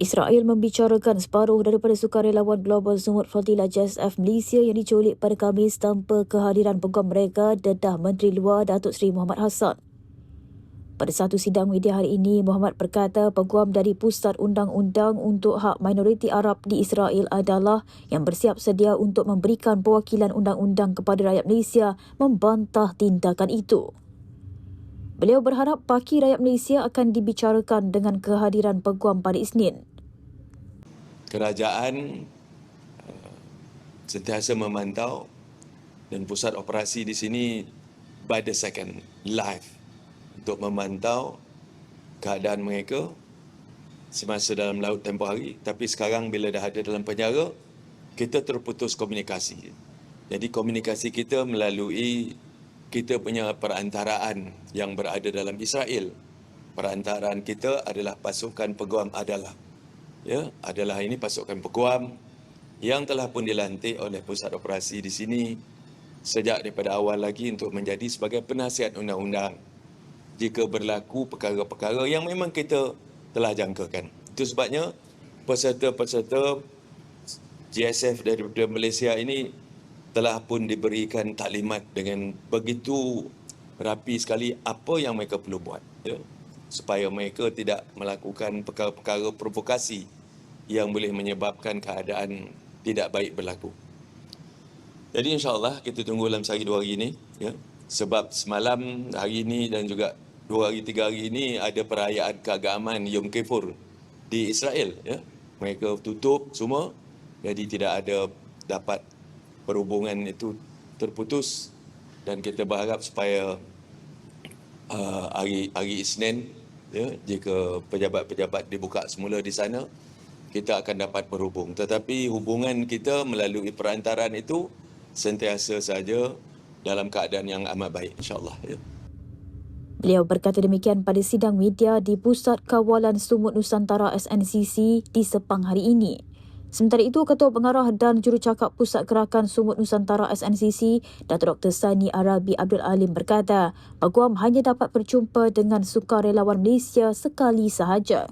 Israel membicarakan separuh daripada sukarelawan global Sumut Fadilah JSF Malaysia yang diculik pada Khamis tanpa kehadiran peguam mereka dedah Menteri Luar Datuk Seri Muhammad Hassan. Pada satu sidang media hari ini, Muhammad berkata peguam dari Pusat Undang-Undang untuk Hak Minoriti Arab di Israel adalah yang bersiap sedia untuk memberikan perwakilan undang-undang kepada rakyat Malaysia membantah tindakan itu. Beliau berharap paki rakyat Malaysia akan dibicarakan dengan kehadiran peguam pada Isnin. Kerajaan uh, sentiasa memantau dan pusat operasi di sini by the second live. Untuk memantau keadaan mereka semasa dalam laut tempoh hari tapi sekarang bila dah ada dalam penjara kita terputus komunikasi. Jadi komunikasi kita melalui kita punya perantaraan yang berada dalam Israel. Perantaraan kita adalah pasukan peguam adalah ya adalah ini pasukan peguam yang telah pun dilantik oleh pusat operasi di sini sejak daripada awal lagi untuk menjadi sebagai penasihat undang-undang jika berlaku perkara-perkara yang memang kita telah jangkakan. Itu sebabnya peserta-peserta GSF daripada Malaysia ini telah pun diberikan taklimat dengan begitu rapi sekali apa yang mereka perlu buat. Ya supaya mereka tidak melakukan perkara-perkara provokasi yang boleh menyebabkan keadaan tidak baik berlaku. Jadi insyaAllah kita tunggu dalam sehari dua hari ini. Ya. Sebab semalam, hari ini dan juga dua hari tiga hari ini ada perayaan keagamaan Yom Kippur di Israel. Ya. Mereka tutup semua jadi tidak ada dapat perhubungan itu terputus dan kita berharap supaya uh, hari hari Isnin ya jika pejabat-pejabat dibuka semula di sana kita akan dapat berhubung tetapi hubungan kita melalui perantaran itu sentiasa saja dalam keadaan yang amat baik insyaallah ya Beliau berkata demikian pada sidang media di Pusat Kawalan Sumut Nusantara SNCC di Sepang hari ini. Sementara itu, Ketua Pengarah dan Jurucakap Pusat Gerakan Sumut Nusantara SNCC, Datuk Dr. Sani Arabi Abdul Alim berkata, Peguam hanya dapat berjumpa dengan sukarelawan Malaysia sekali sahaja.